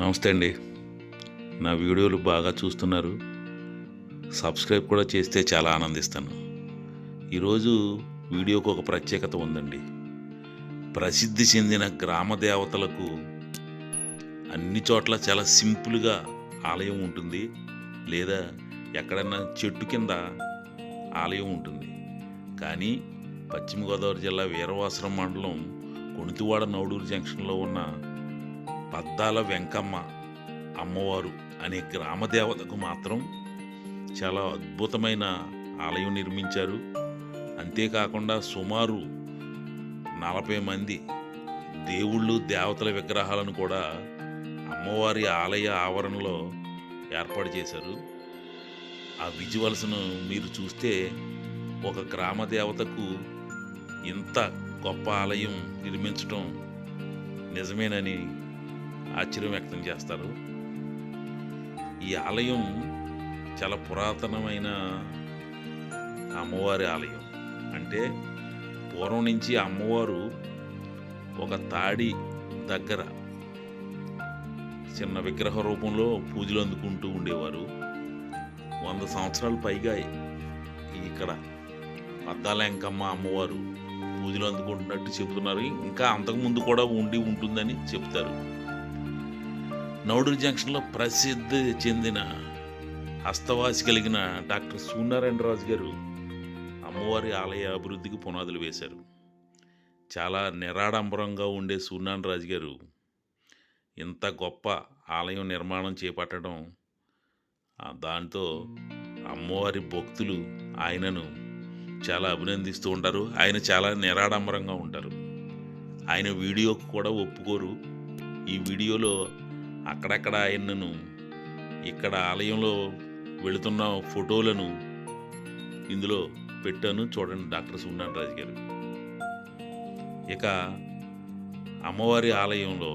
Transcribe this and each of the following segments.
నమస్తే అండి. నా వీడియోలు బాగా చూస్తున్నారు. సబ్స్క్రైబ్ కూడా చేస్తే చాలా ఆనందిస్తాను. ఈరోజు వీడియోకు ఒక ప్రత్యేకత ఉందండి. ప్రసిద్ధి చెందిన గ్రామ దేవతలకు అన్ని చోట్ల చాలా సింపుల్గా ఆలయం ఉంటుంది. లేదా ఎక్కడన్నా చెట్టు కింద ఆలయం ఉంటుంది. కానీ పశ్చిమ గోదావరి జిల్లా వీరవాసరం మండలం కొణితివాడ నౌడూరు జంక్షన్లో ఉన్న పద్దాల వెంకమ్మ అమ్మవారు అనే గ్రామ దేవతకు మాత్రం చాలా అద్భుతమైన ఆలయం నిర్మించారు. అంతేకాకుండా సుమారు నలభై మంది దేవుళ్ళు దేవతల విగ్రహాలను కూడా అమ్మవారి ఆలయ ఆవరణలో ఏర్పాటు చేశారు. ఆ విజువల్స్ను మీరు చూస్తే ఒక గ్రామ దేవతకు ఇంత గొప్ప ఆలయం నిర్మించడం నిజమేనని ఆశ్చర్యం వ్యక్తం చేస్తారు. ఈ ఆలయం చాలా పురాతనమైన అమ్మవారి ఆలయం. అంటే పూర్వం నుంచి అమ్మవారు ఒక తాడి దగ్గర చిన్న విగ్రహ రూపంలో పూజలు అందుకుంటూ ఉండేవారు. వంద సంవత్సరాలు పైగా ఇక్కడ పద్దాలెంకమ్మ అమ్మవారు పూజలు అందుకుంటున్నట్టు చెబుతున్నారు. ఇంకా అంతకుముందు కూడా ఉండి ఉంటుందని చెప్తారు నౌడూరు జంక్షన్లో ప్రసిద్ధి చెందిన హస్తవాసి కలిగిన డాక్టర్ సూర్యనారాయణ రాజు గారు అమ్మవారి ఆలయ అభివృద్ధికి పునాదులు వేశారు. చాలా నిరాడంబరంగా ఉండే సూర్యనారాయణ రాజు గారు ఇంత గొప్ప ఆలయం నిర్మాణం చేపట్టడం దాంతో అమ్మవారి భక్తులు ఆయనను చాలా అభినందిస్తూ ఉంటారు. ఆయన చాలా నిరాడంబరంగా ఉంటారు. ఆయన వీడియోకు కూడా ఒప్పుకోరు. ఈ వీడియోలో అక్కడక్కడ ఆయనను ఇక్కడ ఆలయంలో వెళుతున్న ఫోటోలను ఇందులో పెట్టాను. చూడండి డాక్టర్ సున్నాన్ రాజు గారు. ఇక అమ్మవారి ఆలయంలో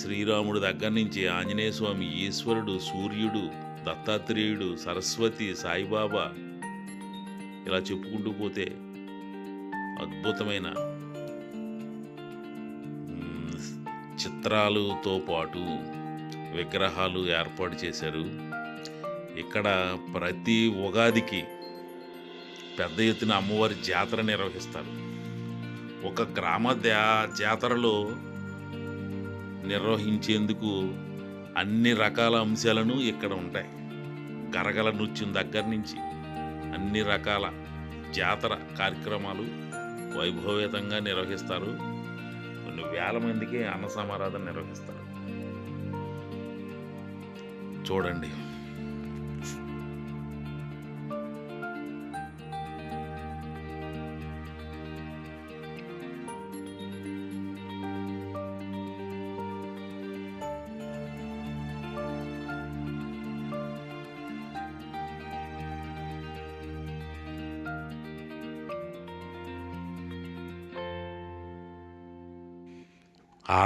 శ్రీరాముడు దగ్గర నుంచి ఆంజనేయ స్వామి ఈశ్వరుడు సూర్యుడు దత్తాత్రేయుడు సరస్వతి సాయిబాబా ఇలా చెప్పుకుంటూ పోతే అద్భుతమైన చిత్రాలతో పాటు విగ్రహాలు ఏర్పాటు చేశారు. ఇక్కడ ప్రతి ఉగాదికి పెద్ద ఎత్తున అమ్మవారి జాతర నిర్వహిస్తారు. ఒక గ్రామ జాతరలో నిర్వహించేందుకు అన్ని రకాల అంశాలను ఇక్కడ ఉంటాయి. గరగల నృత్యం దగ్గర నుంచి అన్ని రకాల జాతర కార్యక్రమాలు వైభవేతంగా నిర్వహిస్తారు. కొన్ని వేల మందికి అన్న సమారాధన నిర్వహిస్తారు. చూడండి.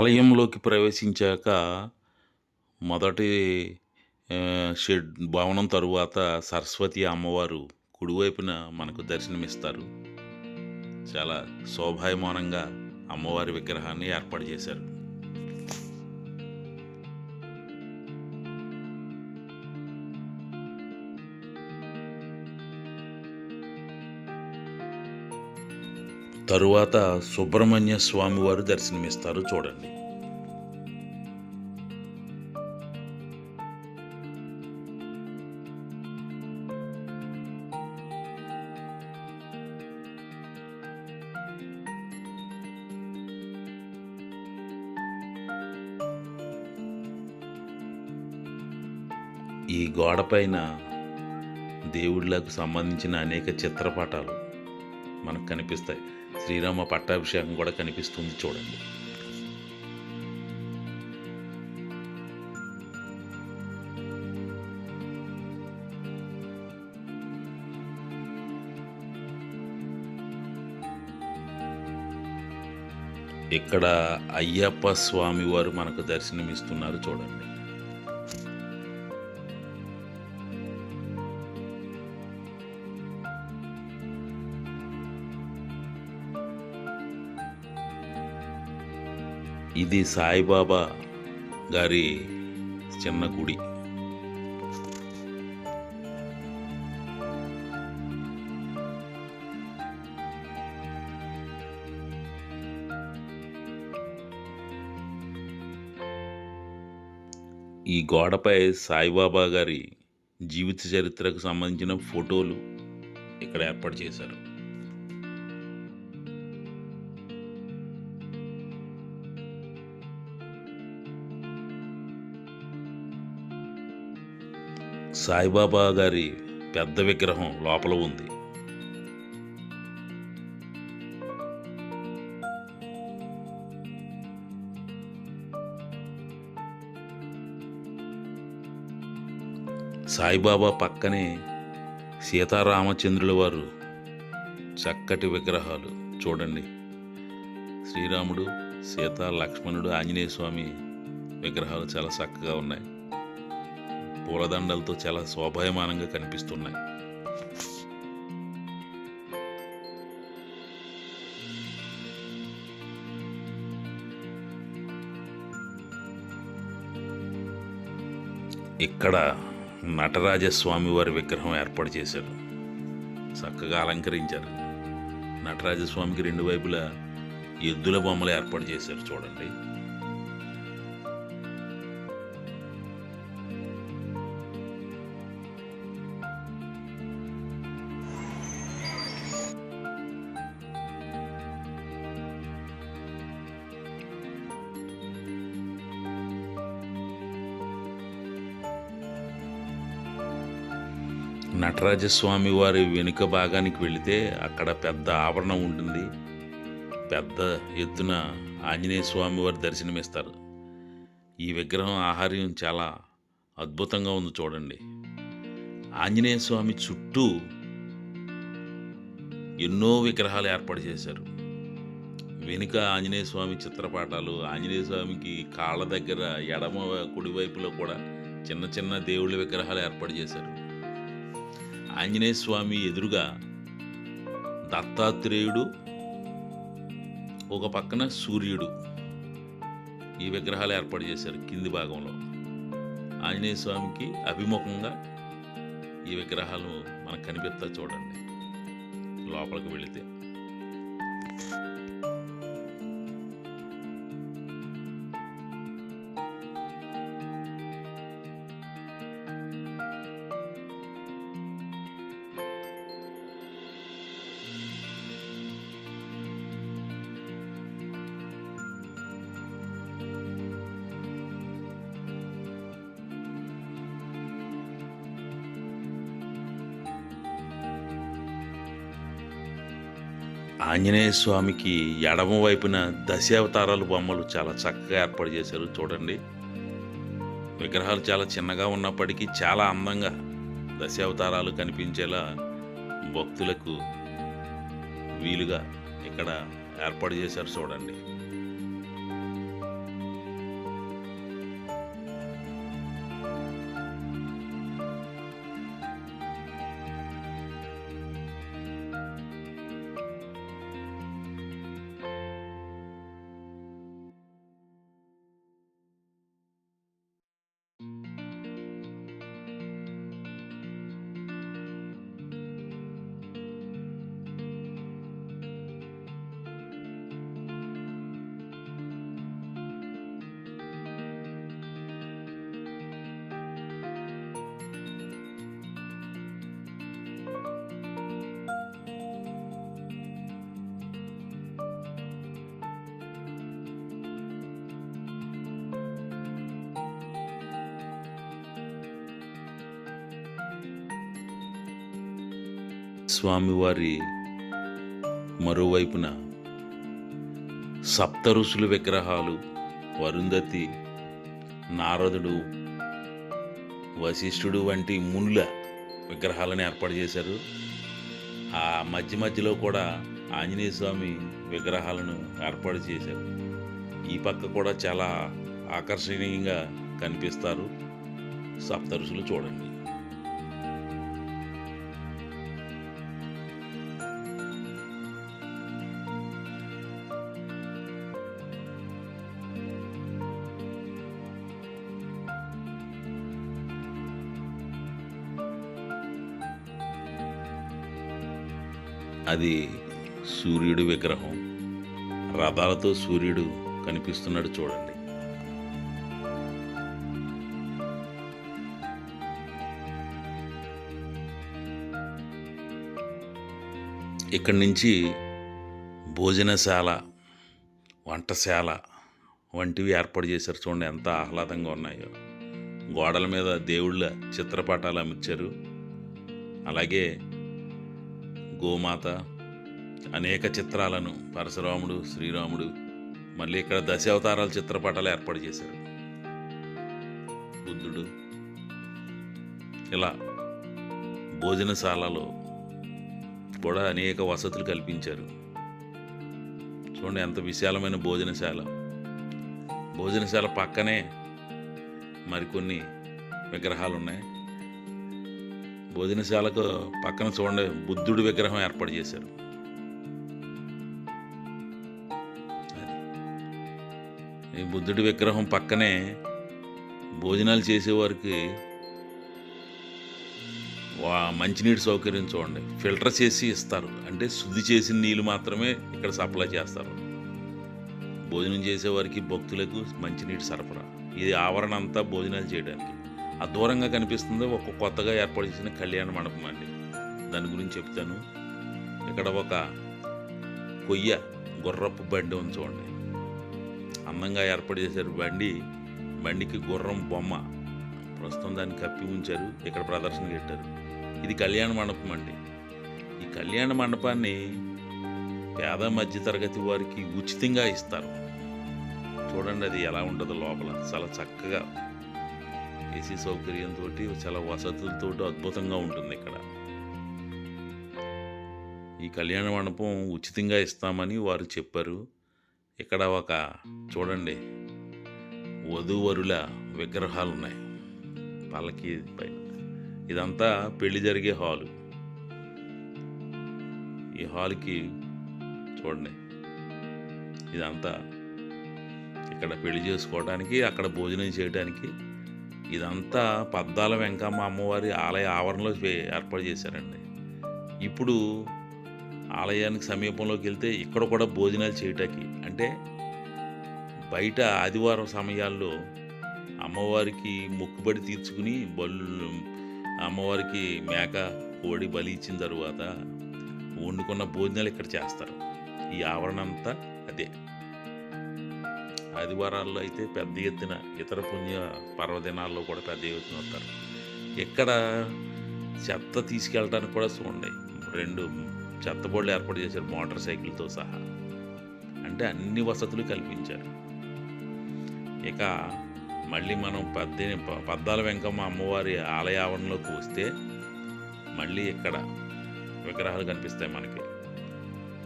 ఆలయంలోకి ప్రవేశించాక మొదటి షెడ్ భవనం తరువాత సరస్వతి అమ్మవారు కుడివైపున మనకు దర్శనమిస్తారు. చాలా శోభాయమానంగా అమ్మవారి విగ్రహాన్ని ఏర్పాటు చేశారు. తరువాత సుబ్రహ్మణ్య స్వామి వారు దర్శనమిస్తారు చూడండి. ఈ గోడపైన దేవుళ్ళకు సంబంధించిన అనేక చిత్రపటాలు మనకు కనిపిస్తాయి. శ్రీరామ పట్టాభిషేకం కూడా కనిపిస్తుంది చూడండి. ఇక్కడ అయ్యప్ప స్వామి వారు మనకు దర్శనమిస్తున్నారు చూడండి. ఇది సాయిబాబా గారి చిన్న గుడి. ఈ గోడపై సాయిబాబా గారి జీవిత చరిత్రకు సంబంధించిన ఫోటోలు ఇక్కడ ఏర్పాటు చేశారు. సాయిబాబా గారి పెద్ద విగ్రహం లోపల ఉంది. సాయిబాబా పక్కనే సీతారామచంద్రుల వారు చక్కటి విగ్రహాలు చూడండి. శ్రీరాముడు సీత లక్ష్మణుడు ఆంజనేయ స్వామి విగ్రహాలు చాలా చక్కగా ఉన్నాయి. పూలదండలతో చాలా శోభాయమానంగా కనిపిస్తున్నాయి. ఇక్కడ నటరాజస్వామి వారి విగ్రహం ఏర్పాటు చేశారు. చక్కగా అలంకరించారు. నటరాజస్వామికి రెండు వైపులా ఎద్దుల బొమ్మలు ఏర్పాటు చేశారు చూడండి. నటరాజస్వామి వారి వెనుక భాగానికి వెళితే అక్కడ పెద్ద ఆవరణం ఉంటుంది. పెద్ద ఎత్తున ఆంజనేయ స్వామి వారి దర్శనమిస్తారు. ఈ విగ్రహం ఆహార్యం చాలా అద్భుతంగా ఉంది చూడండి. ఆంజనేయ స్వామి చుట్టూ ఎన్నో విగ్రహాలు ఏర్పాటు చేశారు. వెనుక ఆంజనేయ స్వామి చిత్రపటాలు ఆంజనేయ స్వామికి కాళ్ళ దగ్గర ఎడమ కుడివైపులో కూడా చిన్న చిన్న దేవుళ్ళ విగ్రహాలు ఏర్పాటు చేశారు. ఆంజనేయ స్వామి ఎదురుగా దత్తాత్రేయుడు ఒక పక్కన సూర్యుడు ఈ విగ్రహాలు ఏర్పాటు చేశారు కింది భాగంలో. ఆంజనేయ స్వామికి అభిముఖంగా ఈ విగ్రహాలు మనకు కనిపిస్తా చూడండి లోపలికి వెళితే. ఆంజనేయ స్వామికి ఎడమ వైపున దశావతారాలు బొమ్మలు చాలా చక్కగా ఏర్పాటు చేశారు చూడండి. విగ్రహాలు చాలా చిన్నగా ఉన్నప్పటికీ చాలా అందంగా దశావతారాలు కనిపించేలా భక్తులకు వీలుగా ఇక్కడ ఏర్పాటు చేశారు చూడండి. స్వామివారి మరోవైపున సప్త ఋషుల విగ్రహాలు వరుంధతి నారదుడు వశిష్ఠుడు వంటి మునుల విగ్రహాలను ఏర్పాటు చేశారు. ఆ మధ్య మధ్యలో కూడా ఆంజనేయ స్వామి విగ్రహాలను ఏర్పాటు చేశారు. ఈ పక్క కూడా చాలా ఆకర్షణీయంగా కనిపిస్తారు. సప్త ఋషులు చూడండి. అది సూర్యుడి విగ్రహం. రథాలతో సూర్యుడు కనిపిస్తున్నాడు చూడండి. ఇక్కడి నుంచి భోజనశాల వంటశాల వంటివి ఏర్పాటు చేశారు చూడండి. ఎంత ఆహ్లాదంగా ఉన్నాయో. గోడల మీద దేవుళ్ళ చిత్రపటాలు అమర్చారు. అలాగే గోమాత అనేక చిత్రాలను పరశురాముడు శ్రీరాముడు మళ్ళీ ఇక్కడ దశావతారాల చిత్రపటాలు ఏర్పాటు చేశారు బుద్ధుడు ఇలా భోజనశాలలో కూడా అనేక వసతులు కల్పించారు. చూడండి ఎంత విశాలమైన భోజనశాల. భోజనశాల పక్కనే మరికొన్ని విగ్రహాలు ఉన్నాయి భోజనశాలకు పక్కన చూడండి బుద్ధుడి విగ్రహం ఏర్పాటు చేశారు. ఈ బుద్ధుడి విగ్రహం పక్కనే భోజనాలు చేసేవారికి మంచినీటి సౌకర్యం చూడండి. ఫిల్టర్ చేసి ఇస్తారు. అంటే శుద్ధి చేసిన నీళ్ళు మాత్రమే ఇక్కడ సప్లై చేస్తారు. భోజనం చేసేవారికి భక్తులకు మంచినీటి సరఫరా. ఇది ఆవరణ అంతా భోజనాలు చేయడానికి. ఆ దూరంగా కనిపిస్తుంది ఒక కొత్తగా ఏర్పాటు చేసిన కళ్యాణ మండపం అండి. దాని గురించి చెప్తాను. ఇక్కడ ఒక కొయ్య గుర్రపు బండి ఉంది చూడండి. అందంగా ఏర్పాటు చేశారు బండి. బండికి గుర్రం బొమ్మ ప్రస్తుతం దాన్ని కప్పి ఉంచారు. ఇక్కడ ప్రదర్శన పెట్టారు. ఇది కళ్యాణ మండపం అండి. ఈ కళ్యాణ మండపాన్ని పేద మధ్యతరగతి వారికి ఉచితంగా ఇస్తారు. చూడండి అది ఎలా ఉంటుందో లోపల. చాలా చక్కగా ఏసీ సౌకర్యంతో చాలా వసతులతో అద్భుతంగా ఉంటుంది ఇక్కడ. ఈ కళ్యాణ మండపం ఉచితంగా ఇస్తామని వారు చెప్పారు. ఇక్కడ ఒక చూడండి వధూవరుల విగ్రహాలు ఉన్నాయి పల్లకి పైన. ఇదంతా పెళ్ళి జరిగే హాలు. ఈ హాల్కి చూడండి ఇదంతా ఇక్కడ పెళ్ళి చేసుకోవడానికి అక్కడ భోజనం చేయడానికి ఇదంతా పద్దాల వెంకమ్మ అమ్మవారి ఆలయ ఆవరణలో ఏర్పాటు చేశారండి. ఇప్పుడు ఆలయానికి సమీపంలోకి వెళ్తే ఇక్కడ కూడా భోజనాలు చేయటానికి అంటే బయట ఆదివారం సమయాల్లో అమ్మవారికి మొక్కుబడి తీర్చుకుని బళ్ళు అమ్మవారికి మేక కోడి బలి ఇచ్చిన తర్వాత వండుకున్న భోజనాలు ఇక్కడ చేస్తారు. ఈ ఆవరణ అంతా అదే. ఆదివారాల్లో అయితే పెద్ద ఎత్తున ఇతర పుణ్య పర్వదినాల్లో కూడా పెద్ద ఎత్తున వస్తారు. ఇక్కడ చెత్త తీసుకెళ్ళడానికి కూడా చూడండి. రెండు చెత్త బోర్డులు ఏర్పాటు చేశారు మోటార్ సైకిల్తో సహా. అంటే అన్ని వసతులు కల్పించారు. ఇక మళ్ళీ మనం పద్దెని ప- పద్దాల వెంకమ్మ అమ్మవారి ఆలయ ఆవరణలోకి వస్తే మళ్ళీ ఇక్కడ విగ్రహాలు కనిపిస్తాయి మనకి.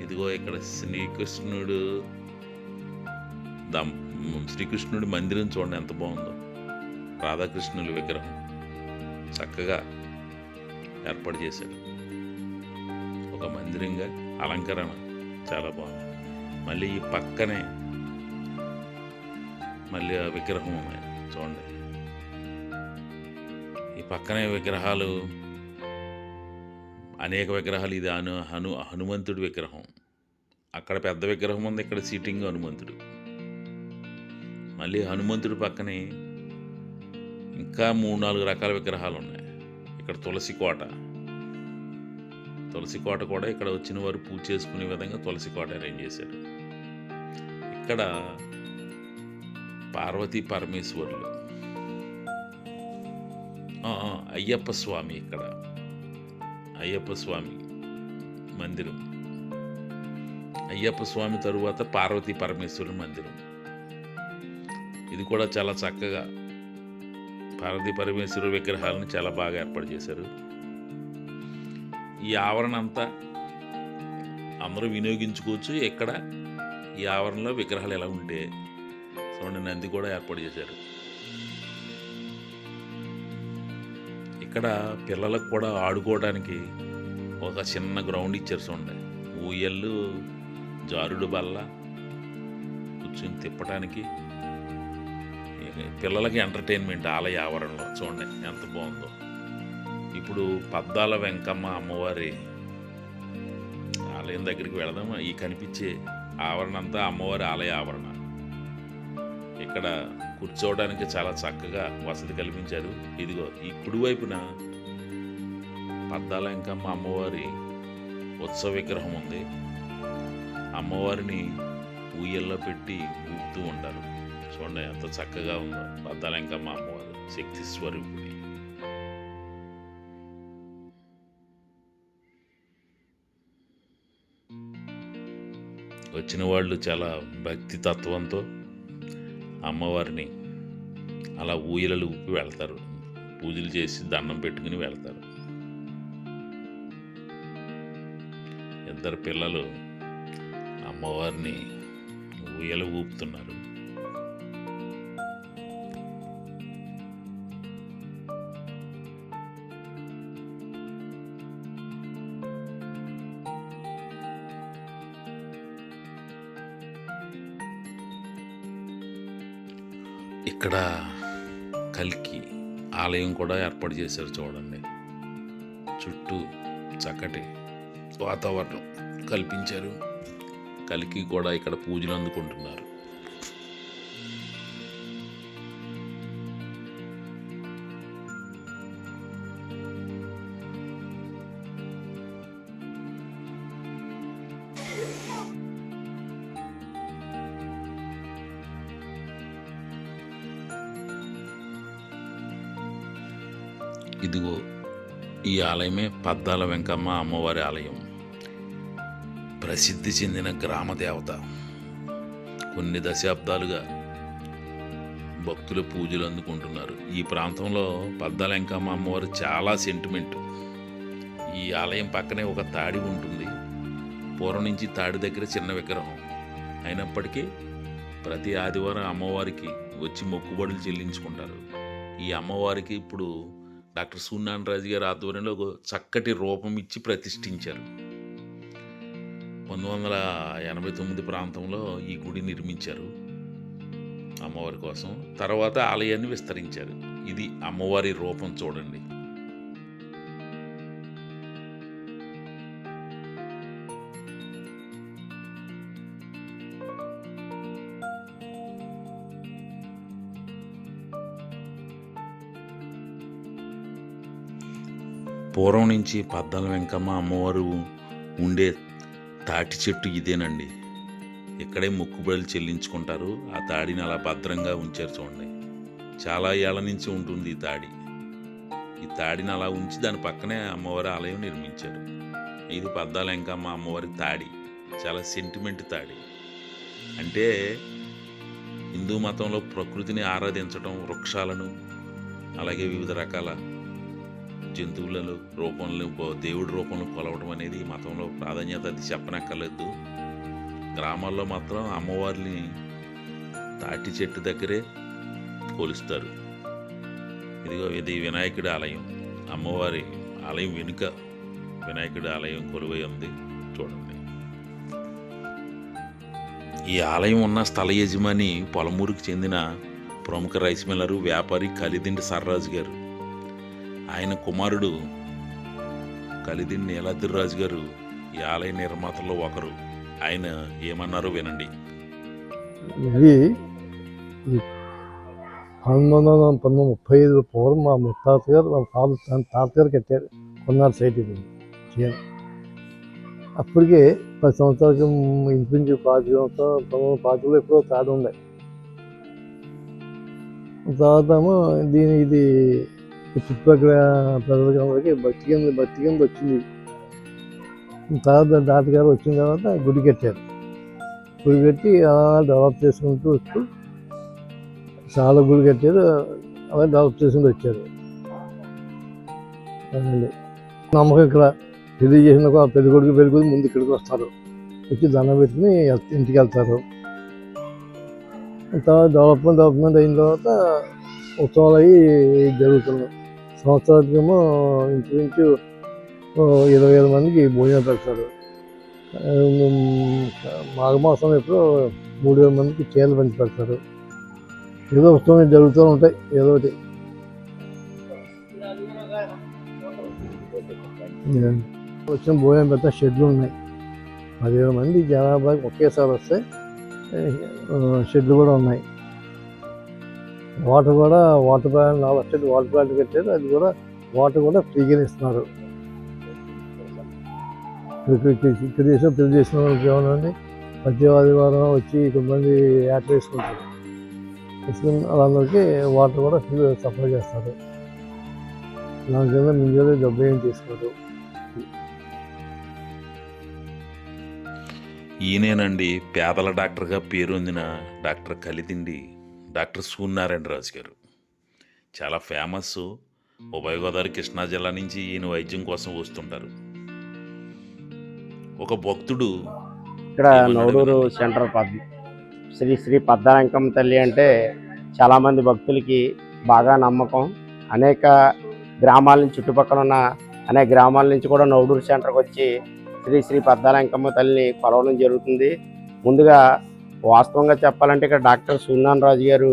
ఇదిగో ఇక్కడ శ్రీకృష్ణుడు దం శ్రీకృష్ణుడి మందిరం చూడండి ఎంత బాగుందో. రాధాకృష్ణుల విగ్రహం చక్కగా ఏర్పాటు చేశాడు ఒక మందిరంగా అలంకరణ చాలా బాగుంది. మళ్ళీ ఈ పక్కనే మళ్ళీ ఆ విగ్రహం ఉన్నాయి. చూడండి. ఈ పక్కనే విగ్రహాలు అనేక విగ్రహాలు. ఇది హను హను హనుమంతుడి విగ్రహం. అక్కడ పెద్ద విగ్రహం ఉంది ఇక్కడ సీటింగ్ హనుమంతుడు. మళ్ళీ హనుమంతుడి పక్కనే ఇంకా మూడు నాలుగు రకాల విగ్రహాలు ఉన్నాయి ఇక్కడ తులసి కోట. తులసి కోట కూడా ఇక్కడ వచ్చిన వారు పూజ చేసుకునే విధంగా తులసి కోట అరేంజ్ చేశారు. ఇక్కడ పార్వతీ పరమేశ్వరులు. అయ్యప్ప స్వామి ఇక్కడ. అయ్యప్ప స్వామి మందిరం. అయ్యప్ప స్వామి తరువాత పార్వతీ పరమేశ్వరుని మందిరం. ఇది కూడా చాలా చక్కగా పార్వతి పరమేశ్వరు విగ్రహాలను చాలా బాగా ఏర్పాటు చేశారు. ఈ ఆవరణ అంతా అందరూ వినియోగించుకోవచ్చు. ఎక్కడ? ఈ ఆవరణలో విగ్రహాలు ఎలా ఉంటే చూడండి నంది కూడా ఏర్పాటు చేశారు. ఇక్కడ పిల్లలకు కూడా ఆడుకోవడానికి ఒక చిన్న గ్రౌండ్ ఇచ్చారు చూడండి. ఊయళ్ళు జారుడు బల్ల కూర్చొని తిప్పడానికి పిల్లలకి ఎంటర్టైన్మెంట్ ఆలయ ఆవరణలో చూడండి ఎంత బాగుందో. ఇప్పుడు పద్దాల వెంకమ్మ అమ్మవారి ఆలయం దగ్గరికి వెళదామా ఈ కనిపించే ఆవరణ అంతా అమ్మవారి ఆలయ ఆవరణ. ఇక్కడ కూర్చోవడానికి చాలా చక్కగా వసతి కల్పించారు. ఇదిగో ఈ కుడివైపున పద్దాల వెంకమ్మ అమ్మవారి ఉత్సవ విగ్రహం ఉంది. అమ్మవారిని ఊయల్లో పెట్టి ఊపుతూ ఉంటారు. చూడండి ఎంత చక్కగా ఉందో. పద్దాల ఇంకమ్మ అమ్మవారు శక్తి స్వరూపుడి. వచ్చిన వాళ్ళు చాలా భక్తి తత్వంతో అమ్మవారిని అలా ఊయలలు ఊపి వెళ్తారు. పూజలు చేసి దండం పెట్టుకుని వెళ్తారు. ఇద్దరు పిల్లలు అమ్మవారిని ఊయలు ఊపుతున్నారు. ఇక్కడ కల్కి ఆలయం కూడా ఏర్పాటు చేశారు చూడండి. చుట్టూ చక్కటి వాతావరణం కల్పించారు. కలికి కూడా ఇక్కడ పూజలు అందుకుంటున్నారు. ఇదిగో ఈ ఆలయమే పద్దాల వెంకమ్మ అమ్మవారి ఆలయం. ప్రసిద్ధి చెందిన గ్రామ దేవత. కొన్ని దశాబ్దాలుగా భక్తులు పూజలు అందుకుంటున్నారు. ఈ ప్రాంతంలో పద్దాల వెంకమ్మ అమ్మవారు చాలా సెంటిమెంట్ ఈ ఆలయం పక్కనే ఒక తాడి ఉంటుంది. పూర్వం నుంచి తాడి దగ్గర చిన్న విగ్రహం. అయినప్పటికీ ప్రతి ఆదివారం అమ్మవారికి వచ్చి మొక్కుబడులు చెల్లించుకుంటారు. ఈ అమ్మవారికి ఇప్పుడు డాక్టర్ సూర్యనారాయణ రాజు గారి ఆధ్వర్యంలో ఒక చక్కటి రూపం ఇచ్చి ప్రతిష్ఠించారు. పంతొమ్మిది వందల ఎనభై తొమ్మిది ప్రాంతంలో ఈ గుడి నిర్మించారు అమ్మవారి కోసం. తర్వాత ఆలయాన్ని విస్తరించారు. ఇది అమ్మవారి రూపం చూడండి. పూర్వం నుంచి పద్దాల వెంకమ్మ అమ్మవారు ఉండే తాటి చెట్టు ఇదేనండి. ఇక్కడే మొక్కుబడులు చెల్లించుకుంటారు. ఆ తాడిని అలా భద్రంగా ఉంచారు చూడండి. చాలా ఏళ్ళ నుంచి ఉంటుంది ఈ తాడి. ఈ తాడిని అలా ఉంచి దాని పక్కనే అమ్మవారి ఆలయం నిర్మించారు. ఇది పద్దాల వెంకమ్మ అమ్మవారి తాడి. చాలా సెంటిమెంట్ తాడి. అంటే హిందూ మతంలో ప్రకృతిని ఆరాధించడం వృక్షాలను అలాగే వివిధ రకాల జంతువులలో రూపంలో దేవుడి రూపంలో కొలవడం అనేది మతంలో ప్రాధాన్యత అది చెప్పనక్కర్లేదు. గ్రామాల్లో మాత్రం అమ్మవారిని తాటి చెట్టు దగ్గరే కొలుస్తారు ఇదిగో ఇది వినాయకుడి ఆలయం. అమ్మవారి ఆలయం వెనుక వినాయకుడి ఆలయం కొలువై ఉంది చూడండి. ఈ ఆలయం ఉన్న స్థల యజమాని పొలమూరుకు చెందిన ప్రముఖ రైస్ మిల్లరు వ్యాపారి కలిదిండి సర్రాజు గారు. ఆయన కుమారుడు కలిదిండి నీలాద్రిరాజు గారు ఈ ఆలయ నిర్మాతల్లో ఒకరు. ఆయన ఏమన్నారో వినండి. ఇది పంతొమ్మిది వందల పంతొమ్మిది ముప్పై ఐదు పూర్వం మా ముత్తాత గారు మా ఫాదర్ తాతగారు కట్టారు. కొన్నారు సైట్ ఇది. అప్పటికే పది సంవత్సరాలకి ఇంచుమించు పాతి సంవత్సరాలు పంతొమ్మిది పాతిలో ఎప్పుడో తాడు ఉన్నాయి తర్వాత ఏమో దీని ఇది చుట్టుపక్కల ప్రజలకి అందరికీ భక్తి కింద భక్తి కింద వచ్చింది. తర్వాత తాతగారు వచ్చిన తర్వాత గుడి కట్టారు. గుడి కట్టి అలా డెవలప్ చేసుకుంటూ వస్తూ చాలా గుడి కట్టారు. అలా డెవలప్ చేసుకుంటూ వచ్చారు. అదండి. నమ్మకం ఇక్కడ పెళ్ళి చేసిన ఒక పెళ్ళి కొడుకు పెళ్ళి కొడుకు ముందు ఇక్కడికి వస్తారు. వచ్చి దండం పెట్టుకుని ఇంటికి వెళ్తారు. తర్వాత డెవలప్మెంట్ డెవలప్మెంట్ అయిన తర్వాత ఉత్సవాలు అవి జరుగుతున్నాయి. సంవత్సరానికేమో ఇంచుమించు ఇరవై ఐదు మందికి భోజనం పెడతారు. మాఘ మాసం మాఘమాసం మూడు వేల మందికి చీరలు పంచి పెడతారు. ఏదో ఉత్సవం జరుగుతూ ఉంటాయి ఏదో ఒకటి. వచ్చిన భోజనం పెద్ద షెడ్లు ఉన్నాయి. పదివేల మంది జనాభా ఒకేసారి వస్తే షెడ్లు కూడా ఉన్నాయి. వాటర్ కూడా వాటర్ ప్లాంట్ నాలుగు వచ్చేది వాటర్ ప్లాంట్ కట్టారు అది కూడా వాటర్ కూడా ఫ్రీగా ఇస్తున్నారు. ఇక్కడ ఇక్కడ చేసిన పెళ్ళి చేసిన వాళ్ళకి ఏమన్నా ప్రతి ఆదివారం వచ్చి కొంతమంది యాడ్ వేసుకుంటారు వేసుకున్న వాళ్ళందరికీ వాటర్ కూడా ఫ్రీ సప్లై చేస్తారు. దాని కింద ముందు డబ్బు ఏం తీసుకోరు. ఈయనేనండి పేదల డాక్టర్గా పేరొందిన డాక్టర్ కలితిండి డాక్టర్ సూర్యనారాయణ రాజు గారు. చాలా ఫేమస్ ఉభయ గోదావరి కృష్ణా జిల్లా నుంచి ఈయన వైద్యం కోసం వస్తుంటారు. ఒక భక్తుడు ఇక్కడ నవడూరు సెంటర్ పద్ శ్రీ శ్రీ పద్దారంకం తల్లి అంటే చాలామంది భక్తులకి బాగా నమ్మకం. అనేక గ్రామాల నుంచి చుట్టుపక్కల ఉన్న అనేక గ్రామాల నుంచి కూడా నవడూరు సెంటర్కి వచ్చి శ్రీ శ్రీ పద్దాలంకమ్మ తల్లిని కొలవడం జరుగుతుంది. ముందుగా వాస్తవంగా చెప్పాలంటే ఇక్కడ డాక్టర్ సూర్యనారాయణ రాజు గారు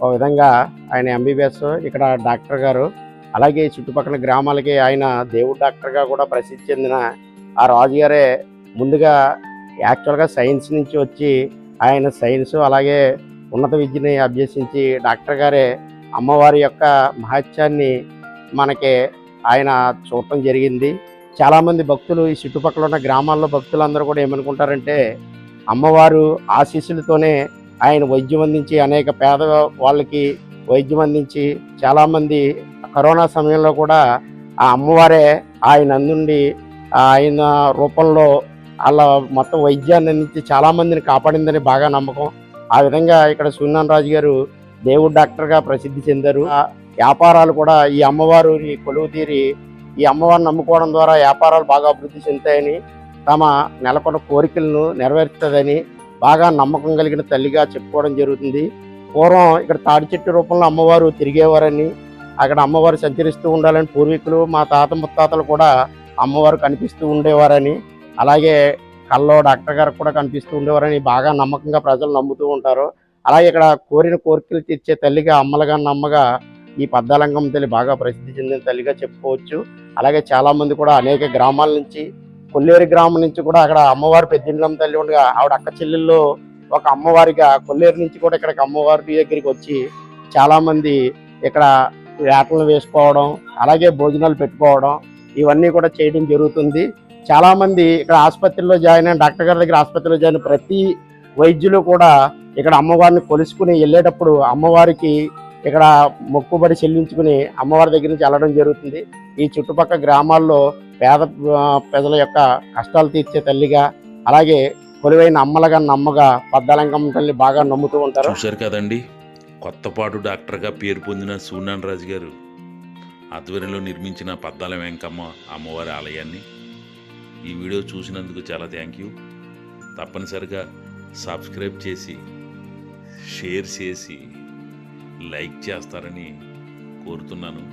ఒక విధంగా ఆయన ఎంబీబీఎస్ ఇక్కడ డాక్టర్ గారు అలాగే చుట్టుపక్కల గ్రామాలకి ఆయన దేవుడు డాక్టర్గా కూడా ప్రసిద్ధి చెందిన ఆ రాజు గారే ముందుగా యాక్చువల్గా సైన్స్ నుంచి వచ్చి ఆయన సైన్స్ అలాగే ఉన్నత విద్యని అభ్యసించి డాక్టర్ గారే అమ్మవారి యొక్క మహత్యాన్ని మనకి ఆయన చూడటం జరిగింది. చాలామంది భక్తులు ఈ చుట్టుపక్కల ఉన్న గ్రామాల్లో భక్తులందరూ కూడా ఏమనుకుంటారంటే అమ్మవారు ఆశీస్సులతోనే ఆయన వైద్యం అందించి అనేక పేద వాళ్ళకి వైద్యం అందించి చాలామంది కరోనా సమయంలో కూడా ఆ అమ్మవారే ఆయన అందుండి ఆయన రూపంలో వాళ్ళ మొత్తం వైద్యాన్ని అందించి చాలామందిని కాపాడిందని బాగా నమ్మకం. ఆ విధంగా ఇక్కడ సూర్యనారాయణ రాజు గారు దేవుడు డాక్టర్గా ప్రసిద్ధి చెందారు. ఆ వ్యాపారాలు కూడా ఈ అమ్మవారు ఈ కొలువు తీరి ఈ అమ్మవారిని నమ్ముకోవడం ద్వారా వ్యాపారాలు బాగా అభివృద్ధి చెందుతాయని తమ నెలకొన్న కోరికలను నెరవేరుతుందని బాగా నమ్మకం కలిగిన తల్లిగా చెప్పుకోవడం జరుగుతుంది. పూర్వం ఇక్కడ తాడి చెట్టు రూపంలో అమ్మవారు తిరిగేవారని అక్కడ అమ్మవారు సంచరిస్తూ ఉండాలని పూర్వీకులు మా తాత ముత్తాతలు కూడా అమ్మవారు కనిపిస్తూ ఉండేవారని అలాగే కల్లో డాక్టర్ గారు కూడా కనిపిస్తూ ఉండేవారని బాగా నమ్మకంగా ప్రజలు నమ్ముతూ ఉంటారు. అలాగే ఇక్కడ కోరిన కోరికలు తీర్చే తల్లిగా అమ్మలుగా నమ్మగా ఈ పద్దాలంగం తల్లి బాగా ప్రసిద్ధి చెందిన తల్లిగా చెప్పుకోవచ్చు. అలాగే చాలామంది కూడా అనేక గ్రామాల నుంచి కొల్లేరు గ్రామం నుంచి కూడా అక్కడ అమ్మవారి పెద్దిండ్లం తల్లి ఉండగా ఆవిడ అక్క చెల్లెల్లో ఒక అమ్మవారిగా కొల్లేరు నుంచి కూడా ఇక్కడికి అమ్మవారి దగ్గరికి వచ్చి చాలామంది ఇక్కడ వేటలు వేసుకోవడం అలాగే భోజనాలు పెట్టుకోవడం ఇవన్నీ కూడా చేయడం జరుగుతుంది. చాలామంది ఇక్కడ ఆసుపత్రిలో జాయిన్ అయిన డాక్టర్ గారి దగ్గర ఆసుపత్రిలో జాయిన్ ప్రతి వైద్యులు కూడా ఇక్కడ అమ్మవారిని కొలుసుకుని వెళ్ళేటప్పుడు అమ్మవారికి ఇక్కడ మొక్కుబడి చెల్లించుకుని అమ్మవారి దగ్గర నుంచి వెళ్ళడం జరుగుతుంది. ఈ చుట్టుపక్కల గ్రామాల్లో పేద ప్రజల యొక్క కష్టాలు తీర్చే తల్లిగా అలాగే కొలువైన అమ్మలుగా నమ్మగా పద్దాలంకమ్మ తల్లి బాగా నమ్ముతూ ఉంటారు. చూశారు కదండి కొత్తపాటు డాక్టర్గా పేరు పొందిన సూర్యనారాయణ రాజు గారు ఆధ్వర్యంలో నిర్మించిన పద్దాల వెంకమ్మ అమ్మవారి ఆలయాన్ని ఈ వీడియో చూసినందుకు చాలా థ్యాంక్ యూ తప్పనిసరిగా సబ్స్క్రైబ్ చేసి షేర్ చేసి లైక్ చేస్తారని కోరుతున్నాను.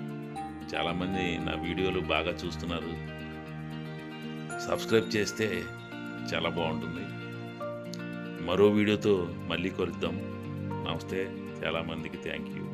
చాలామంది నా వీడియోలు బాగా చూస్తున్నారు. సబ్స్క్రైబ్ చేస్తే చాలా బాగుంటుంది. మరో వీడియోతో మళ్ళీ కలుద్దాం. నమస్తే. చాలామందికి థ్యాంక్ యూ.